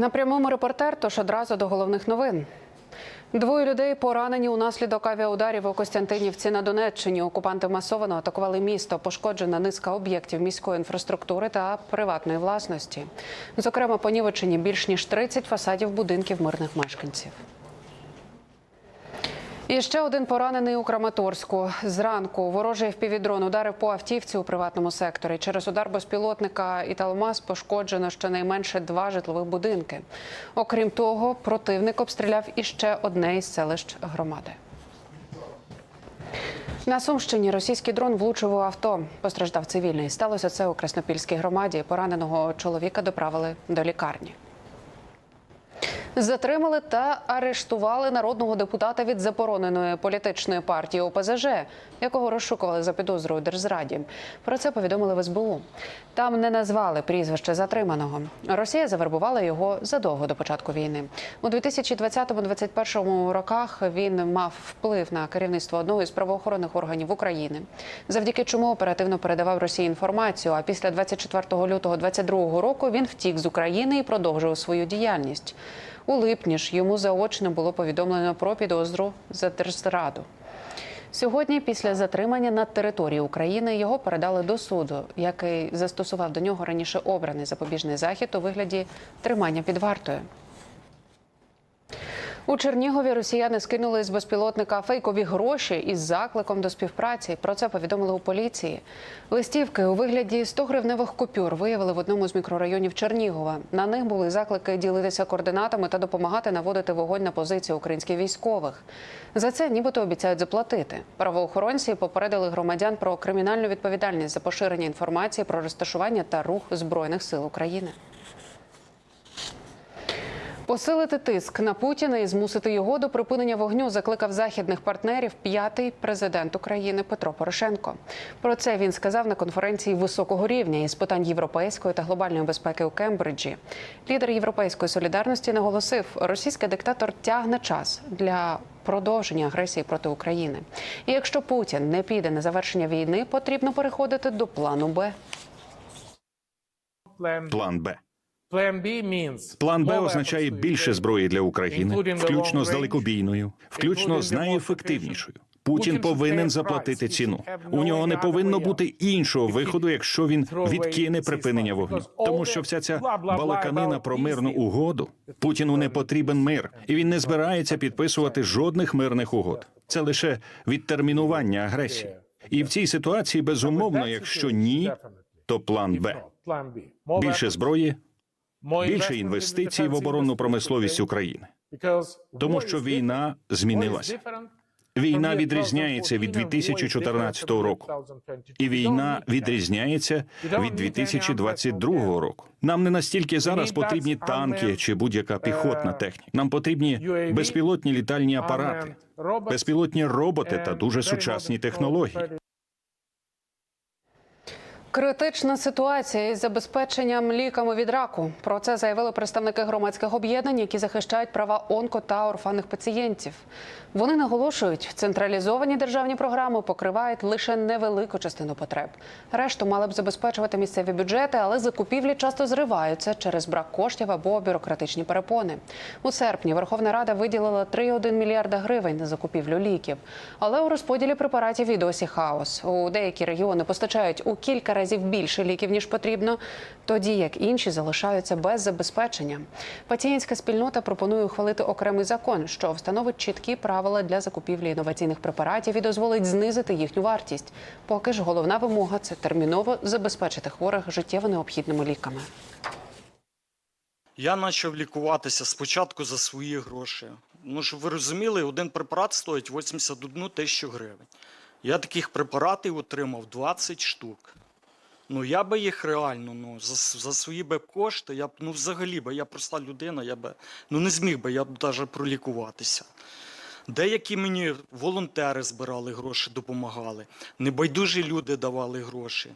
На прямому репортер, тож одразу до головних новин. Двоє людей поранені унаслідок авіаударів у Костянтинівці на Донеччині. Окупанти масово атакували місто. Пошкоджена низка об'єктів міської інфраструктури та приватної власності. Зокрема, понівечені більш ніж 30 фасадів будинків мирних мешканців. І ще один поранений у Краматорську. Зранку ворожий впівдрон ударив по автівці у приватному секторі. Через удар безпілотника «Італмаз» пошкоджено щонайменше два житлових будинки. Окрім того, противник обстріляв іще одне із селищ громади. На Сумщині російський дрон влучив у авто. Постраждав цивільний. Сталося це у Краснопільській громаді. Пораненого чоловіка доправили до лікарні. Затримали та арештували народного депутата від забороненої політичної партії ОПЗЖ, якого розшукували за підозрою держзраді. Про це повідомили в СБУ. Там не назвали прізвище затриманого. Росія завербувала його задовго до початку війни. У 2020-2021 роках він мав вплив на керівництво одного із правоохоронних органів України, завдяки чому оперативно передавав Росії інформацію. А після 24 лютого 2022 року він втік з України і продовжував свою діяльність. У липні ж йому заочно було повідомлено про підозру за держзраду. Сьогодні, після затримання на території України, його передали до суду, який застосував до нього раніше обраний запобіжний захід у вигляді тримання під вартою. У Чернігові росіяни скинули з безпілотника фейкові гроші із закликом до співпраці. Про це повідомили у поліції. Листівки у вигляді 100 гривневих купюр виявили в одному з мікрорайонів Чернігова. На них були заклики ділитися координатами та допомагати наводити вогонь на позиції українських військових. За це нібито обіцяють заплатити. Правоохоронці попередили громадян про кримінальну відповідальність за поширення інформації про розташування та рух збройних сил України. Посилити тиск на Путіна і змусити його до припинення вогню закликав західних партнерів п'ятий президент України Петро Порошенко. Про це він сказав на конференції високого рівня із питань європейської та глобальної безпеки у Кембриджі. Лідер європейської солідарності наголосив, російський диктатор тягне час для продовження агресії проти України. І якщо Путін не піде на завершення війни, потрібно переходити до плану Б. План Б. План Б означає більше зброї для України, включно з далекобійною, включно з найефективнішою. Путін повинен заплатити ціну. У нього не повинно бути іншого виходу, якщо він відкине припинення вогню. Тому що вся ця балаканина про мирну угоду Путіну не потрібен мир, і він не збирається підписувати жодних мирних угод. Це лише відтермінування агресії. І в цій ситуації безумовно, якщо ні, то план Б. більше зброї, більше інвестицій в оборонну промисловість України. тому що війна змінилася. Війна відрізняється від 2014 року, і війна відрізняється від 2022 року. Нам не настільки зараз потрібні танки чи будь-яка піхотна техніка. Нам потрібні безпілотні літальні апарати, безпілотні роботи та дуже сучасні технології. Критична ситуація із забезпеченням ліками від раку. Про це заявили представники громадських об'єднань, які захищають права онко та орфанних пацієнтів. Вони наголошують, централізовані державні програми покривають лише невелику частину потреб. Решту мали б забезпечувати місцеві бюджети, але закупівлі часто зриваються через брак коштів або бюрократичні перепони. У серпні Верховна Рада виділила 3,1 мільярда гривень на закупівлю ліків. Але у розподілі препаратів і досі хаос. У деякі регіони постачають у кілька разів більше ліків ніж потрібно, тоді як інші залишаються без забезпечення. Пацієнтська спільнота пропонує ухвалити окремий закон, що встановить чіткі правила для закупівлі інноваційних препаратів і дозволить знизити їхню вартість. Поки ж головна вимога це терміново забезпечити хворих життєво необхідними ліками. Я почав лікуватися спочатку за свої гроші. Ну, щоб ви розуміли, один препарат стоїть 81 тисячу гривень. Я таких препаратів отримав 20 штук. Ну, я би їх реально, ну, за, за свої би кошти, я б, ну, взагалі би, я проста людина, я би, ну, не зміг би я б навіть пролікуватися. Деякі мені волонтери збирали гроші, допомагали. Небайдужі люди давали гроші.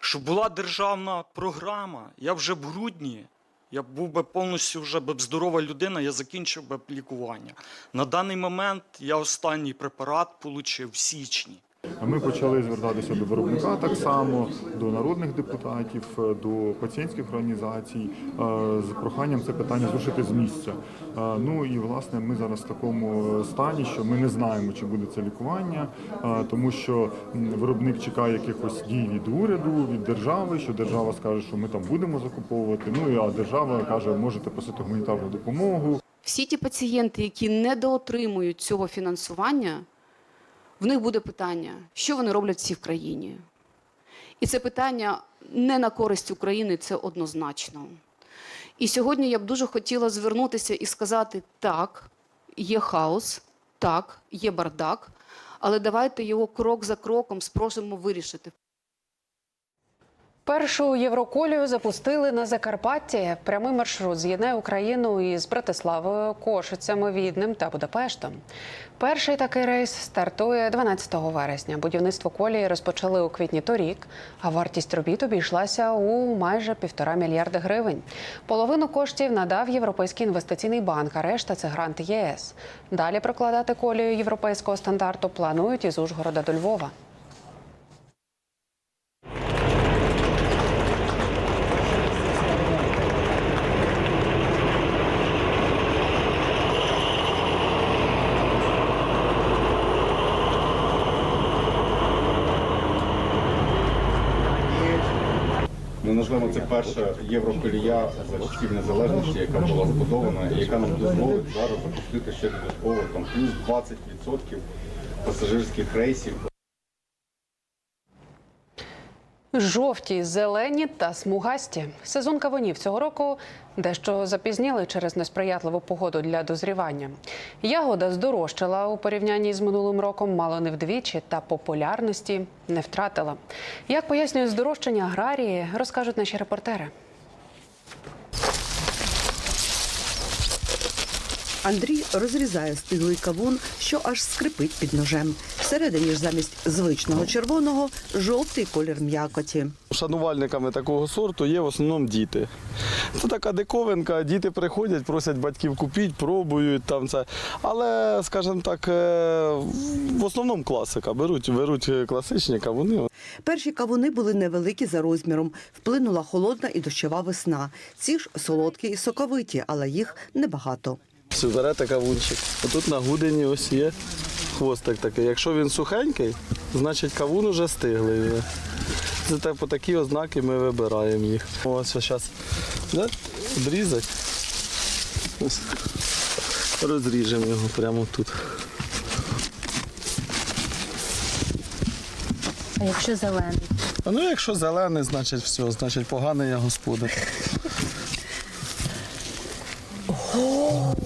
Щоб була державна програма, я вже в грудні, я був би повністю вже б здорова людина, я закінчив би лікування. На даний момент я останній препарат отримав в січні. Ми почали звертатися до виробника так само, до народних депутатів, до пацієнтських організацій е, з проханням це питання зрушити з місця. Е, Ну і власне ми зараз в такому стані, що ми не знаємо, чи буде це лікування, е, тому що виробник чекає якихось дій від уряду, від держави, що держава скаже, що ми там будемо закуповувати. Ну а держава каже, можете просити гуманітарну допомогу. Всі ті пацієнти, які недоотримують цього фінансування, в них буде питання, що вони роблять всі в країні. І це питання не на користь України, це однозначно. І сьогодні я б дуже хотіла звернутися і сказати: так, є хаос, так, є бардак, але давайте його крок за кроком спробуємо вирішити. Першу євроколію запустили на Закарпатті. Прямий маршрут з'єднає Україну із Братиславою, Кошицями, Відним та Будапештом. Перший такий рейс стартує 12 вересня. Будівництво колії розпочали у квітні торік, а вартість робіт обійшлася у майже півтора мільярди гривень. Половину коштів надав Європейський інвестиційний банк, а решта це грант ЄС. Далі прокладати колію європейського стандарту планують із Ужгорода до Львова. Ми назвемо це перша євроколія за часів незалежності, яка була збудована, і яка нам дозволить зараз запустити ще додатково там плюс 20% пасажирських рейсів. Жовті, зелені та смугасті. Сезон кавунів цього року дещо запізніли через несприятливу погоду для дозрівання. Ягода здорожчала у порівнянні з минулим роком, мало не вдвічі, та популярності не втратила. Як пояснюють здорожчання аграрії, розкажуть наші репортери. Андрій розрізає стиглий кавун, що аж скрипить під ножем. Всередині ж замість звичного червоного жовтий колір м'якоті. Шанувальниками такого сорту є в основному діти. Це така диковинка, діти приходять, просять батьків купіть, пробують там це. Але, скажімо так, е, в основному класика. Беруть, беруть класичні кавуни. Перші кавуни були невеликі за розміром. Вплинула холодна і дощова весна. Ці ж солодкі і соковиті, але їх небагато. Все, берете кавунчик. Отут на гудені ось є хвостик такий. Якщо він сухенький, значить кавун уже стиглий. Це так, по такі ознаки ми вибираємо їх. Ось зараз обрізати. Розріжемо його прямо тут. А якщо зелений? А ну якщо зелений, значить все, значить поганий я господар. Це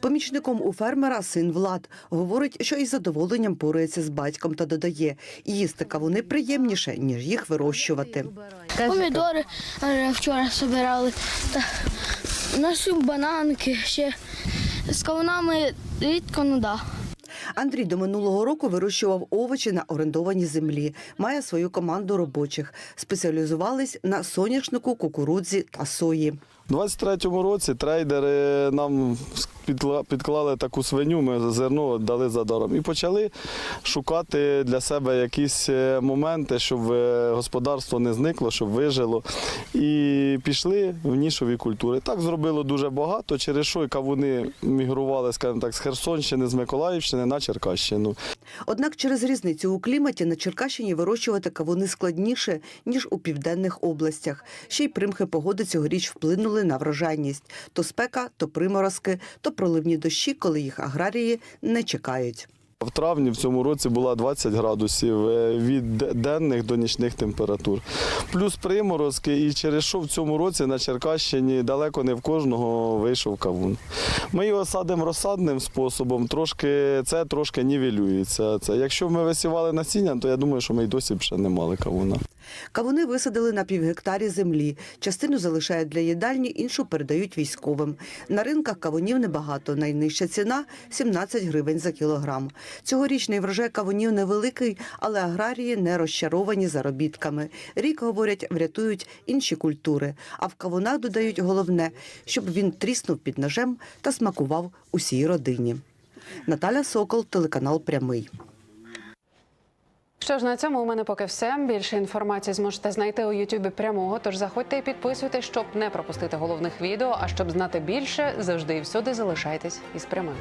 Помічником у фермера син Влад говорить, що із задоволенням порується з батьком та додає, їсти кавуни приємніше, ніж їх вирощувати. Помідори вчора збирали. Та наші бананки ще з кавунами рідко ну да. Андрій до минулого року вирощував овочі на орендованій землі. Має свою команду робочих. Спеціалізувались на соняшнику, кукурудзі та сої. У 23-му році трейдери нам підклали таку свиню, ми зерно дали за даром. І почали шукати для себе якісь е, моменти, щоб е, господарство не зникло, щоб вижило. І пішли в нішові культури. Так зробило дуже багато, через що і кавуни мігрували, скажімо так, з Херсонщини, з Миколаївщини на Черкащину. Однак через різницю у кліматі на Черкащині вирощувати кавуни складніше, ніж у південних областях. Ще й примхи погоди цьогоріч вплинули на врожайність. То спека, то приморозки, то проливні дощі, коли їх аграрії не чекають. В травні в цьому році була 20 градусів е, від денних до нічних температур. Плюс приморозки, і через що в цьому році на Черкащині далеко не в кожного вийшов кавун. Ми його садимо розсадним способом, трошки, це трошки нівелюється. Це. Якщо ми висівали насіння, то я думаю, що ми й досі б ще не мали кавуна. Кавуни висадили на півгектарі землі. Частину залишають для їдальні, іншу передають військовим. На ринках кавунів небагато. Найнижча ціна 17 гривень за кілограм. Цьогорічний врожай кавунів невеликий, але аграрії не розчаровані заробітками. Рік, говорять, врятують інші культури. А в кавунах додають головне, щоб він тріснув під ножем та смакував усій родині. Наталя Сокол, телеканал Прямий. Що ж на цьому у мене поки все. Більше інформації зможете знайти у Ютубі прямого. Тож заходьте і підписуйтесь, щоб не пропустити головних відео. А щоб знати більше, завжди і всюди залишайтесь із прямим.